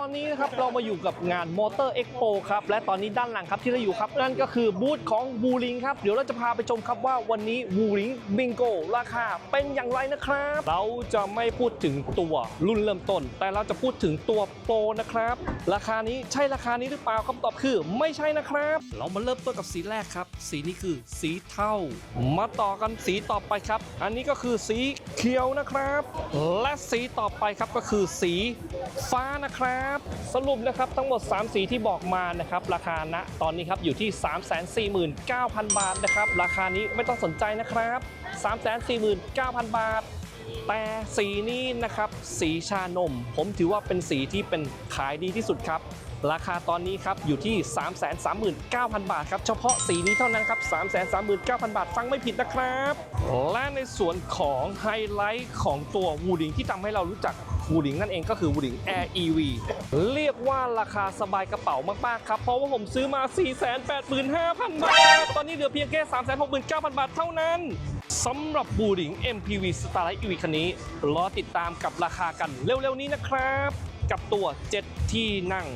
อนนี้นะครับเรามาอยู่กับงาน Motor Expo ครับและตอนนี้ด้านหลังครับที่เราอยู่ครับนั่นก็คือบูธของบูริงครับเดี๋ยวเราจะพาไปชมครับว่าวันนี้บูริงบิงโกราคาเป็นอย่างไรนะครับ เราจะไม่พูดถึงตัวรุ่นเริ่มต้น แต่เราจะพูดถึงตัวโปรนะครับ ราคานี้ใช่ราคานี้หรือเปล่าคำตอบคือ ไม่ใช่นะครับ เรามาเริ่มต้นกับสีแรกครับ สีนี้คือสีเทามาต่อกันสีต่อไปครับ อันนี้ก็คือสีเขียวนะครับ และสีต่อไปครับก็คือสีฟ้านะครับสรุปนะครับทั้งหมด 3 สีที่บอกมานะครับราคาณตอนนี้ครับอยู่ที่ 349,000 บาทนะครับราคานี้ไม่ต้องสนใจนะครับ 349,000 บาท แต่สีนี้นะครับสีชานม ผมถือว่าเป็นสีที่เป็นขายดีที่สุดครับ ราคาตอนนี้ครับอยู่ที่ 339,000 บาทครับเฉพาะสีนี้เท่านั้นครับ 339,000 บาทฟังไม่ผิดนะครับ และในส่วนของไฮไลท์ของตัววูดิงที่ทำให้เรารู้จักวูดิงนั่นเองก็คือวูดิง Air EV เรียกว่าราคาสบายกระเป๋ามาก ๆ ครับ เพราะว่าผมซื้อมา 485,000 บาท ตอนนี้เหลือเพียงแค่ 369,000 บาทเท่านั้นสำหรับบูริง MPV Starlight EV คันนี้รอติดตามกับราคากันเร็ว ๆ นี้นะครับ กับตัว 7 ที่นั่ง